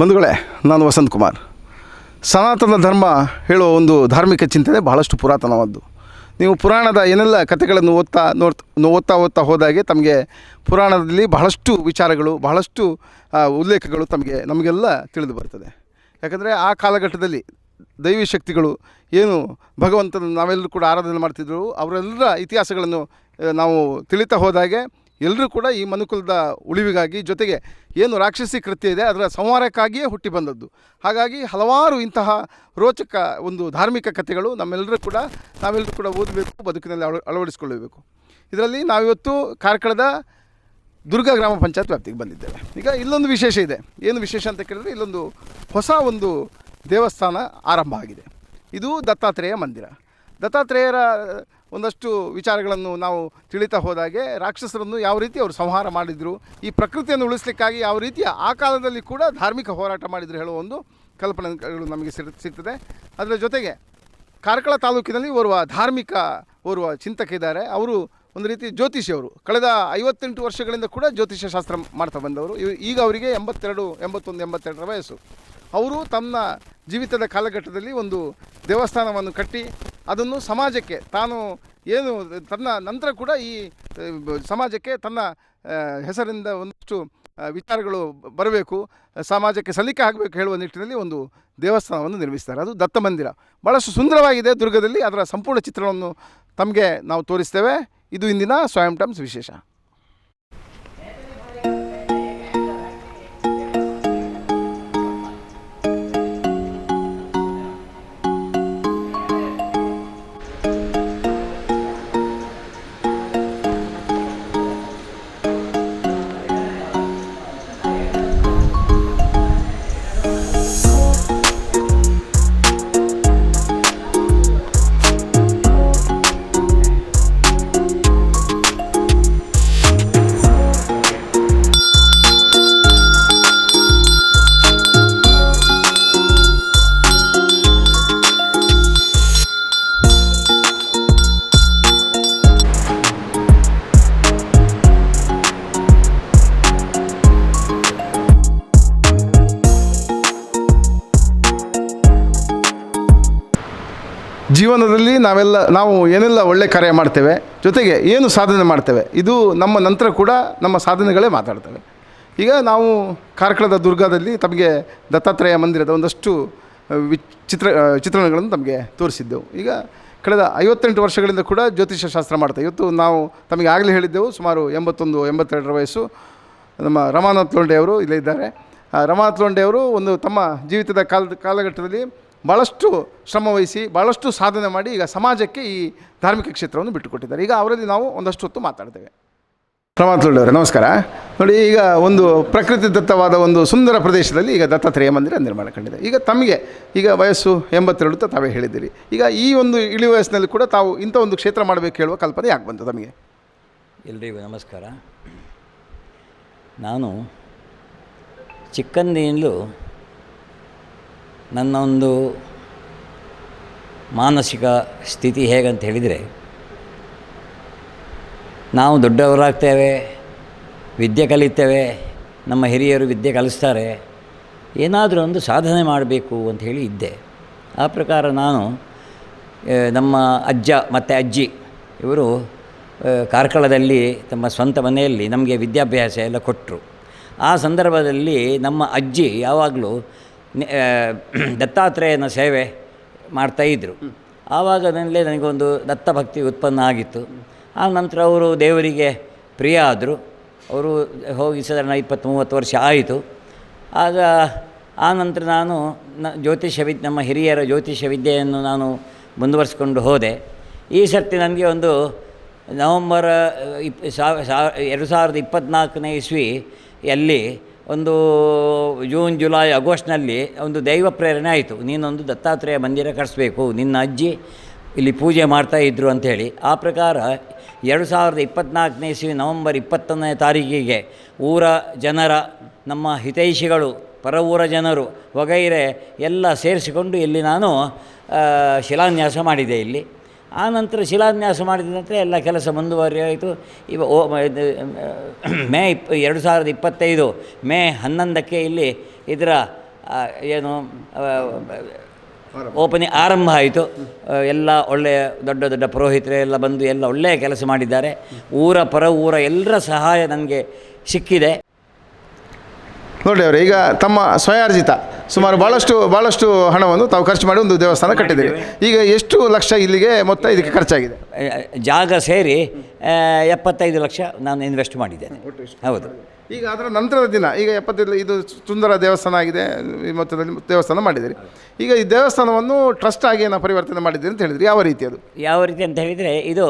ಬಂಧುಗಳೇ, ನಾನು ವಸಂತ್ ಕುಮಾರ್. ಸನಾತನ ಧರ್ಮ ಹೇಳುವ ಒಂದು ಧಾರ್ಮಿಕ ಚಿಂತನೆ ಬಹಳಷ್ಟು ಪುರಾತನವಾದ್ದು. ನೀವು ಪುರಾಣದ ಏನೆಲ್ಲ ಕಥೆಗಳನ್ನು ಓದ್ತಾ ನೋಡ್ತಾ, ಓದ್ತಾ ಓದ್ತಾ ಹೋದಾಗೆ ತಮಗೆ ಪುರಾಣದಲ್ಲಿ ಬಹಳಷ್ಟು ವಿಚಾರಗಳು, ಬಹಳಷ್ಟು ಉಲ್ಲೇಖಗಳು ತಮಗೆ, ನಮಗೆಲ್ಲ ತಿಳಿದು ಬರ್ತದೆ. ಯಾಕಂದರೆ ಆ ಕಾಲಘಟ್ಟದಲ್ಲಿ ದೈವಿ ಶಕ್ತಿಗಳು ಏನು ಭಗವಂತನ ನಾವೆಲ್ಲರೂ ಕೂಡ ಆರಾಧನೆ ಮಾಡ್ತಿದ್ರು ಅವರೆಲ್ಲರ ಇತಿಹಾಸಗಳನ್ನು ನಾವು ತಿಳಿತಾ ಹೋದಾಗೆ ಎಲ್ಲರೂ ಕೂಡ ಈ ಮನುಕುಲದ ಉಳಿವಿಗಾಗಿ ಜೊತೆಗೆ ಏನು ರಾಕ್ಷಸಿ ಕೃತ್ಯ ಇದೆ, ಅದರ ಸಂಹಾರಕ್ಕಾಗಿಯೇ ಹುಟ್ಟಿ ಬಂದದ್ದು. ಹಾಗಾಗಿ ಹಲವಾರು ಇಂತಹ ರೋಚಕ ಒಂದು ಧಾರ್ಮಿಕ ಕಥೆಗಳು ನಮ್ಮೆಲ್ಲರೂ ಕೂಡ, ನಾವೆಲ್ಲರೂ ಕೂಡ ಓದಬೇಕು, ಬದುಕಿನಲ್ಲಿ ಅಳ ಅಳವಡಿಸಿಕೊಳ್ಳಬೇಕು. ಇದರಲ್ಲಿ ನಾವಿವತ್ತು ಕಾರ್ಕಳದ ದುರ್ಗಾ ಗ್ರಾಮ ಪಂಚಾಯತ್ ವ್ಯಾಪ್ತಿಗೆ ಬಂದಿದ್ದೇವೆ. ಈಗ ಇಲ್ಲೊಂದು ವಿಶೇಷ ಇದೆ. ಏನು ವಿಶೇಷ ಅಂತ ಕೇಳಿದ್ರೆ ಇಲ್ಲೊಂದು ಹೊಸ ಒಂದು ದೇವಸ್ಥಾನ ಆರಂಭ ಆಗಿದೆ. ಇದು ದತ್ತಾತ್ರೇಯ ಮಂದಿರ. ದತ್ತಾತ್ರೇಯರ ಒಂದಷ್ಟು ವಿಚಾರಗಳನ್ನು ನಾವು ತಿಳಿತಾ ಹೋದಾಗೆ ರಾಕ್ಷಸರನ್ನು ಯಾವ ರೀತಿ ಅವರು ಸಂಹಾರ ಮಾಡಿದರು, ಈ ಪ್ರಕೃತಿಯನ್ನು ಉಳಿಸ್ಲಿಕ್ಕಾಗಿ ಯಾವ ರೀತಿಯ ಆ ಕಾಲದಲ್ಲಿ ಕೂಡ ಧಾರ್ಮಿಕ ಹೋರಾಟ ಮಾಡಿದರು ಹೇಳುವ ಒಂದು ಕಲ್ಪನೆಗಳು ನಮಗೆ ಸಿಗ್ ಸಿಗ್ತದೆ. ಅದರ ಜೊತೆಗೆ ಕಾರ್ಕಳ ತಾಲೂಕಿನಲ್ಲಿ ಓರ್ವ ಧಾರ್ಮಿಕ, ಓರ್ವ ಚಿಂತಕ ಇದ್ದಾರೆ. ಅವರು ಒಂದು ರೀತಿ ಜ್ಯೋತಿಷಿಯವರು. ಕಳೆದ ಐವತ್ತೆಂಟು ವರ್ಷಗಳಿಂದ ಕೂಡ ಜ್ಯೋತಿಷ್ಯ ಶಾಸ್ತ್ರ ಮಾಡ್ತಾ ಬಂದವರು. ಈಗ ಅವರಿಗೆ ಎಂಬತ್ತೆರಡು, ಎಂಬತ್ತೊಂದು, ಎಂಬತ್ತೆರಡರ ವಯಸ್ಸು. ಅವರು ತಮ್ಮ ಜೀವಿತದ ಕಾಲಘಟ್ಟದಲ್ಲಿ ಒಂದು ದೇವಸ್ಥಾನವನ್ನು ಕಟ್ಟಿ ಅದನ್ನು ಸಮಾಜಕ್ಕೆ ತಾನು ಏನು, ತನ್ನ ನಂತರ ಕೂಡ ಈ ಸಮಾಜಕ್ಕೆ ತನ್ನ ಹೆಸರಿಂದ ಒಂದಷ್ಟು ವಿಚಾರಗಳು ಬರಬೇಕು, ಸಮಾಜಕ್ಕೆ ಸಲ್ಲಿಕೆ ಆಗಬೇಕು ಹೇಳುವ ನಿಟ್ಟಿನಲ್ಲಿ ಒಂದು ದೇವಸ್ಥಾನವನ್ನು ನಿರ್ಮಿಸ್ತಾರೆ ಅದು ದತ್ತ ಮಂದಿರ. ಭಾಳಷ್ಟು ಸುಂದರವಾಗಿದೆ ದುರ್ಗದಲ್ಲಿ, ಅದರ ಸಂಪೂರ್ಣ ಚಿತ್ರಣವನ್ನು ತಮಗೆ ನಾವು ತೋರಿಸ್ತೇವೆ. ಇದು ಇಂದಿನ ಸ್ವಯಂ ಟೈಮ್ಸ್ ವಿಶೇಷ. ಜೀವನದಲ್ಲಿ ನಾವೆಲ್ಲ, ನಾವು ಏನೆಲ್ಲ ಒಳ್ಳೆ ಕಾರ್ಯ ಮಾಡ್ತೇವೆ, ಜೊತೆಗೆ ಏನು ಸಾಧನೆ ಮಾಡ್ತೇವೆ, ಇದು ನಮ್ಮ ನಂತರ ಕೂಡ ನಮ್ಮ ಸಾಧನೆಗಳೇ ಮಾತಾಡ್ತವೆ. ಈಗ ನಾವು ಕಾರ್ಕಳದ ದುರ್ಗದಲ್ಲಿ ತಮಗೆ ದತ್ತಾತ್ರೇಯ ಮಂದಿರದ ಒಂದಷ್ಟು ಚಿತ್ರ ಚಿತ್ರಣಗಳನ್ನು ತಮಗೆ ತೋರಿಸಿದ್ದೆವು. ಈಗ ಕಳೆದ ಐವತ್ತೆಂಟು ವರ್ಷಗಳಿಂದ ಕೂಡ ಜ್ಯೋತಿಷ್ಯ ಶಾಸ್ತ್ರ ಮಾಡ್ತೇವೆ. ಇವತ್ತು ನಾವು ತಮಗೆ ಆಗಲೇ ಹೇಳಿದ್ದೆವು, ಸುಮಾರು ಎಂಬತ್ತೊಂದು, ಎಂಬತ್ತೆರಡರ ವಯಸ್ಸು. ನಮ್ಮ ರಮಾನಾಥ್ ಲೋಂಡೆ ಅವರು ಇಲ್ಲೇ ಇದ್ದಾರೆ. ರಮಾನಾಥ್ ಲೋಂಡೆ ಅವರು ಒಂದು ತಮ್ಮ ಜೀವಿತದ ಕಾಲದ, ಕಾಲಘಟ್ಟದಲ್ಲಿ ಭಾಳಷ್ಟು ಶ್ರಮವಹಿಸಿ ಭಾಳಷ್ಟು ಸಾಧನೆ ಮಾಡಿ ಈಗ ಸಮಾಜಕ್ಕೆ ಈ ಧಾರ್ಮಿಕ ಕ್ಷೇತ್ರವನ್ನು ಬಿಟ್ಟುಕೊಟ್ಟಿದ್ದಾರೆ. ಈಗ ಅವರಲ್ಲಿ ನಾವು ಒಂದಷ್ಟು ಹೊತ್ತು ಮಾತಾಡ್ತೇವೆ. ಪ್ರಮಾತ್ ಲೋಂಡೆ ಅವರೇ ನಮಸ್ಕಾರ. ನೋಡಿ ಈಗ ಒಂದು ಪ್ರಕೃತಿ ದತ್ತವಾದ ಒಂದು ಸುಂದರ ಪ್ರದೇಶದಲ್ಲಿ ಈಗ ದತ್ತಾತ್ರೇಯ ಮಂದಿರ ನಿರ್ಮಾಣ ಕಂಡಿದೆ. ಈಗ ತಮಗೆ ಈಗ ವಯಸ್ಸು ಎಂಬತ್ತೆರಡು ಅಂತ ತಾವೇ ಹೇಳಿದ್ದೀರಿ. ಈಗ ಈ ಒಂದು ಇಳಿ ವಯಸ್ಸಿನಲ್ಲಿ ಕೂಡ ತಾವು ಇಂಥ ಒಂದು ಕ್ಷೇತ್ರ ಮಾಡಬೇಕು ಹೇಳುವ ಕಲ್ಪನೆ ಯಾಕೆ ಬಂತು ತಮಗೆ? ಎಲ್ರಿಗೂ ನಮಸ್ಕಾರ. ನಾನು ಚಿಕ್ಕಂದಿನಿಂದಲೂ ನನ್ನ ಒಂದು ಮಾನಸಿಕ ಸ್ಥಿತಿ ಹೇಗಂತ ಹೇಳಿದರೆ, ನಾವು ದೊಡ್ಡವರಾಗ್ತೇವೆ, ವಿದ್ಯೆ ಕಲಿತೇವೆ, ನಮ್ಮ ಹಿರಿಯರು ವಿದ್ಯೆ ಕಲಿಸ್ತಾರೆ, ಏನಾದರೂ ಒಂದು ಸಾಧನೆ ಮಾಡಬೇಕು ಅಂತ ಹೇಳಿ ಇದ್ದೆ. ಆ ಪ್ರಕಾರ ನಾನು ನಮ್ಮ ಅಜ್ಜ ಮತ್ತು ಅಜ್ಜಿ, ಇವರು ಕಾರ್ಕಳದಲ್ಲಿ ತಮ್ಮ ಸ್ವಂತ ಮನೆಯಲ್ಲಿ ನಮಗೆ ವಿದ್ಯಾಭ್ಯಾಸ ಎಲ್ಲ ಕೊಟ್ಟರು ಆ ಸಂದರ್ಭದಲ್ಲಿ ನಮ್ಮ ಅಜ್ಜಿ ಯಾವಾಗಲೂ ದತ್ತಾತ್ರೇಯನ ಸೇವೆ ಮಾಡ್ತಾಯಿದ್ರು ಆವಾಗದಲ್ಲೇ ನನಗೊಂದು ದತ್ತಭಕ್ತಿ ಉತ್ಪನ್ನ ಆಗಿತ್ತು. ಆ ನಂತರ ಅವರು ದೇವರಿಗೆ ಪ್ರಿಯ ಆದರು. ಅವರು ಹೋಗಿ ಸಾಧಾರಣ ಇಪ್ಪತ್ತು ಮೂವತ್ತು ವರ್ಷ ಆಯಿತು. ಆಗ, ಆ ನಂತರ ನಾನು ನ, ಜ್ಯೋತಿಷ್ಯ ವಿದ್, ನಮ್ಮ ಹಿರಿಯರ ಜ್ಯೋತಿಷ್ಯ ವಿದ್ಯೆಯನ್ನು ನಾನು ಮುಂದುವರಿಸ್ಕೊಂಡು ಹೋದೆ. ಈ ಸರ್ತಿ ನನಗೆ ಒಂದು ನವಂಬರ್, ಇಪ್ ಸಾವಿರದ ಇಪ್ಪತ್ತ್ನಾಲ್ಕನೇ ಇಸ್ವಿಯಲ್ಲಿ ಒಂದು ಜೂನ್, ಜುಲೈ, ಆಗಸ್ಟ್ನಲ್ಲಿ ಒಂದು ದೈವ ಪ್ರೇರಣೆ ಆಯಿತು. ನೀನೊಂದು ದತ್ತಾತ್ರೇಯ ಮಂದಿರ ಕಟ್ಟಿಸ್ಬೇಕು ನಿನ್ನ ಅಜ್ಜಿ ಇಲ್ಲಿ ಪೂಜೆ ಮಾಡ್ತಾ ಇದ್ದರು ಅಂಥೇಳಿ. ಆ ಪ್ರಕಾರ ಎರಡು ಸಾವಿರದ ಇಪ್ಪತ್ತ್ನಾಲ್ಕನೇ ಇಸ್ವಿ ನವಂಬರ್ ಇಪ್ಪತ್ತೊಂದನೇ ತಾರೀಕಿಗೆ ಊರ ಜನರ, ನಮ್ಮ ಹಿತೈಷಿಗಳು ಪರವೂರ ಜನರು, ವಗೈರೆ ಎಲ್ಲ ಸೇರಿಸಿಕೊಂಡು ಇಲ್ಲಿ ನಾನು ಶಿಲಾನ್ಯಾಸ ಮಾಡಿದೆ ಇಲ್ಲಿ. ಆ ನಂತರ ಶಿಲಾನ್ಯಾಸ ಮಾಡಿದ ನಂತರ ಎಲ್ಲ ಕೆಲಸ ಮುಂದುವರಿಯಾಯಿತು. ಇವ ಓ, ಮೇ ಇಪ್ ಎರಡು ಸಾವಿರದ ಇಪ್ಪತ್ತೈದು, ಮೇ ಹನ್ನೊಂದಕ್ಕೆ ಇಲ್ಲಿ ಇದರ ಏನು ಓಪನಿಂಗ್ ಆರಂಭ ಆಯಿತು. ಎಲ್ಲ ಒಳ್ಳೆಯ, ದೊಡ್ಡ ದೊಡ್ಡ ಪುರೋಹಿತರೇ ಎಲ್ಲ ಬಂದು ಎಲ್ಲ ಒಳ್ಳೆಯ ಕೆಲಸ ಮಾಡಿದ್ದಾರೆ. ಊರ ಪರ ಊರ ಎಲ್ಲರ ಸಹಾಯ ನನಗೆ ಸಿಕ್ಕಿದೆ. ನೋಡಿ ಅವರು, ಈಗ ತಮ್ಮ ಸ್ವಯಾರ್ಜಿತ. ಸುಮಾರು ಭಾಳಷ್ಟು ಭಾಳಷ್ಟು ಹಣವನ್ನು ತಾವು ಖರ್ಚು ಮಾಡಿ ಒಂದು ದೇವಸ್ಥಾನ ಕಟ್ಟಿದ್ದೀರಿ. ಈಗ ಎಷ್ಟು ಲಕ್ಷ ಇಲ್ಲಿಗೆ ಮೊತ್ತ ಇದಕ್ಕೆ ಖರ್ಚಾಗಿದೆ? ಜಾಗ ಸೇರಿ ಎಪ್ಪತ್ತೈದು ಲಕ್ಷ ನಾನು ಇನ್ವೆಸ್ಟ್ ಮಾಡಿದ್ದೇನೆ. ಹೌದು. ಈಗ ಅದರ ನಂತರದ ದಿನ ಈಗ ಎಪ್ಪತ್ತೈದು ಇದು ಸುಂದರ ದೇವಸ್ಥಾನ ಆಗಿದೆ ಈ ಮೊತ್ತದಲ್ಲಿ ದೇವಸ್ಥಾನ ಮಾಡಿದ್ದೀರಿ. ಈಗ ಈ ದೇವಸ್ಥಾನವನ್ನು ಟ್ರಸ್ಟ್ ಆಗಿ ಏನೋ ಪರಿವರ್ತನೆ ಮಾಡಿದ್ದೀರಿ ಅಂತ ಹೇಳಿದ್ರಿ. ಯಾವ ರೀತಿ ಅದು? ಯಾವ ರೀತಿ ಅಂತ ಹೇಳಿದರೆ ಇದು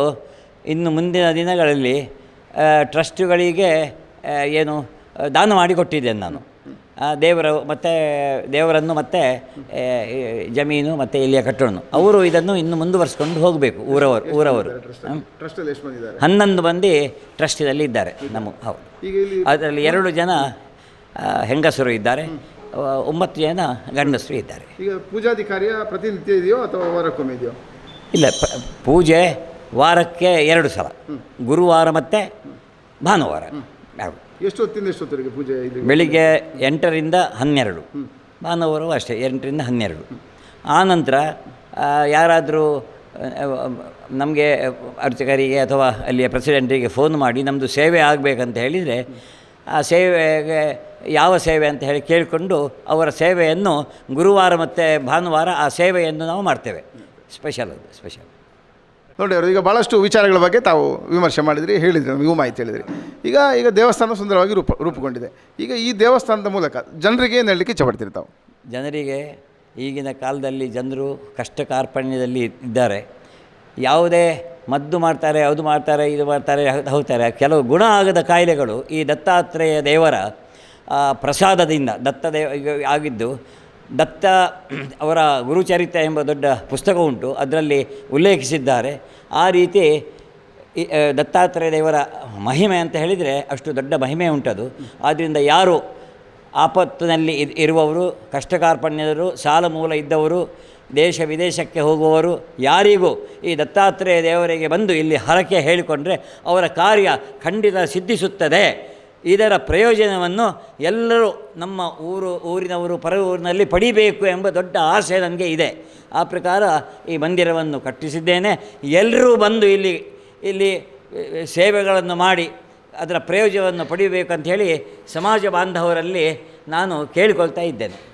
ಇನ್ನು ಮುಂದಿನ ದಿನಗಳಲ್ಲಿ ಟ್ರಸ್ಟ್ಗಳಿಗೆ ಏನು ದಾನ ಮಾಡಿಕೊಟ್ಟಿದ್ದೇನೆ ನಾನು. ದೇವರ ಮತ್ತು ದೇವರನ್ನು ಮತ್ತು ಜಮೀನು ಮತ್ತು ಇಲ್ಲಿಯ ಕಟ್ಟಡನು. ಅವರು ಇದನ್ನು ಇನ್ನು ಮುಂದುವರಿಸ್ಕೊಂಡು ಹೋಗಬೇಕು ಊರವರು ಊರವರು. ಹನ್ನೊಂದು ಮಂದಿ ಟ್ರಸ್ಟಿನಲ್ಲಿ ಇದ್ದಾರೆ ನಮ್ಮ ಹೌದು. ಅದರಲ್ಲಿ ಎರಡು ಜನ ಹೆಂಗಸರು ಇದ್ದಾರೆ ಒಂಬತ್ತು ಜನ ಗಂಡಸರು ಇದ್ದಾರೆ. ಈಗ ಪೂಜಾಧಿಕಾರಿಯ ಪ್ರತಿನಿತ್ಯ ಇದೆಯೋ ಅಥವಾ ವಾರಕ್ಕೊಮ್ಮೆ ಇದೆಯೋ? ಇಲ್ಲ ಪೂಜೆ ವಾರಕ್ಕೆ ಎರಡು ಸಲ. ಗುರುವಾರ ಮತ್ತು ಭಾನುವಾರ. ಹೌದು. ಎಷ್ಟು ಹೊತ್ತಿಂದ ಎಷ್ಟು ಹೊತ್ತಿಗೆ ಪೂಜೆ ಇದು ಬೆಳಿಗ್ಗೆ ಎಂಟರಿಂದ ಹನ್ನೆರಡು. ಭಾನುವಾರವೂ ಅಷ್ಟೇ, ಎಂಟರಿಂದ ಹನ್ನೆರಡು. ಆನಂತರ ಯಾರಾದರೂ ನಮಗೆ ಅರ್ಚಕರಿಗೆ ಅಥವಾ ಅಲ್ಲಿಯ ಪ್ರೆಸಿಡೆಂಟಿಗೆ ಫೋನ್ ಮಾಡಿ ನಮ್ಮದು ಸೇವೆ ಆಗಬೇಕಂತ ಹೇಳಿದರೆ, ಆ ಸೇವೆಗೆ ಯಾವ ಸೇವೆ ಅಂತ ಹೇಳಿ ಕೇಳಿಕೊಂಡು ಅವರ ಸೇವೆಯನ್ನು ಗುರುವಾರ ಮತ್ತು ಭಾನುವಾರ ಆ ಸೇವೆಯನ್ನು ನಾವು ಮಾಡ್ತೇವೆ. ಸ್ಪೆಷಲ್ ಅದು ಸ್ಪೆಷಲ್ ನೋಡಿ ಅವರು, ಈಗ ಭಾಳಷ್ಟು ವಿಚಾರಗಳ ಬಗ್ಗೆ ತಾವು ವಿಮರ್ಶೆ ಮಾಡಿದ್ರಿ, ಹೇಳಿದ್ರಿ, ನಮಗೂ ಮಾಹಿತಿ ಹೇಳಿದ್ರಿ. ಈಗ ಈಗ ದೇವಸ್ಥಾನ ಸುಂದರವಾಗಿ ರೂಪ, ರೂಪುಗೊಂಡಿದೆ. ಈಗ ಈ ದೇವಸ್ಥಾನದ ಮೂಲಕ ಜನರಿಗೆ ಏನು ಹೇಳಲಿಕ್ಕೆ ಇಚ್ಛಪಡ್ತೀರಿ ತಾವು? ಜನರಿಗೆ ಈಗಿನ ಕಾಲದಲ್ಲಿ ಜನರು ಕಷ್ಟ ಕಾರ್ಪಣ್ಯದಲ್ಲಿ ಇದ್ದಾರೆ. ಯಾವುದೇ ಮದ್ದು ಮಾಡ್ತಾರೆ, ಅದು ಮಾಡ್ತಾರೆ, ಇದು ಮಾಡ್ತಾರೆ ಹೋಗ್ತಾರೆ ಕೆಲವು ಗುಣ ಆಗದ ಕಾಯಿಲೆಗಳು ಈ ದತ್ತಾತ್ರೇಯ ದೇವರ ಪ್ರಸಾದದಿಂದ ದತ್ತ ದೇವ ಆಗಿದ್ದು ದತ್ತ ಅವರ ಗುರುಚರಿತ್ರೆ ಎಂಬ ದೊಡ್ಡ ಪುಸ್ತಕ ಉಂಟು. ಅದರಲ್ಲಿ ಉಲ್ಲೇಖಿಸಿದ್ದಾರೆ. ಆ ರೀತಿ ದತ್ತಾತ್ರೇಯ ದೇವರ ಮಹಿಮೆ ಅಂತ ಹೇಳಿದರೆ ಅಷ್ಟು ದೊಡ್ಡ ಮಹಿಮೆ ಉಂಟದು. ಆದ್ದರಿಂದ ಯಾರು ಆಪತ್ತಿನಲ್ಲಿ ಇರುವವರು, ಕಷ್ಟಕಾರ್ಪಣ್ಯದರು, ಸಾಲ ಮೂಲ ಇದ್ದವರು, ದೇಶ ವಿದೇಶಕ್ಕೆ ಹೋಗುವವರು, ಯಾರಿಗೂ ಈ ದತ್ತಾತ್ರೇಯ ದೇವರಿಗೆ ಬಂದು ಇಲ್ಲಿ ಹರಕೆ ಹೇಳಿಕೊಂಡ್ರೆ ಅವರ ಕಾರ್ಯ ಖಂಡಿತ ಸಿದ್ಧಿಸುತ್ತದೆ. ಇದರ ಪ್ರಯೋಜನವನ್ನು ಎಲ್ಲರೂ ನಮ್ಮ ಊರು, ಊರಿನವರು ಪರ ಊರಿನಲ್ಲಿ ಪಡಿಬೇಕು ಎಂಬ ದೊಡ್ಡ ಆಸೆ ನನಗೆ ಇದೆ. ಆ ಪ್ರಕಾರ ಈ ಮಂದಿರವನ್ನು ಕಟ್ಟಿಸಿದ್ದೇನೆ. ಎಲ್ಲರೂ ಬಂದು ಇಲ್ಲಿ ಇಲ್ಲಿ ಸೇವೆಗಳನ್ನು ಮಾಡಿ ಅದರ ಪ್ರಯೋಜನವನ್ನು ಪಡಿಬೇಕಂತ ಹೇಳಿ ಸಮಾಜ ಬಾಂಧವರಲ್ಲಿ ನಾನು ಕೇಳಿಕೊಳ್ತಾ ಇದ್ದೇನೆ.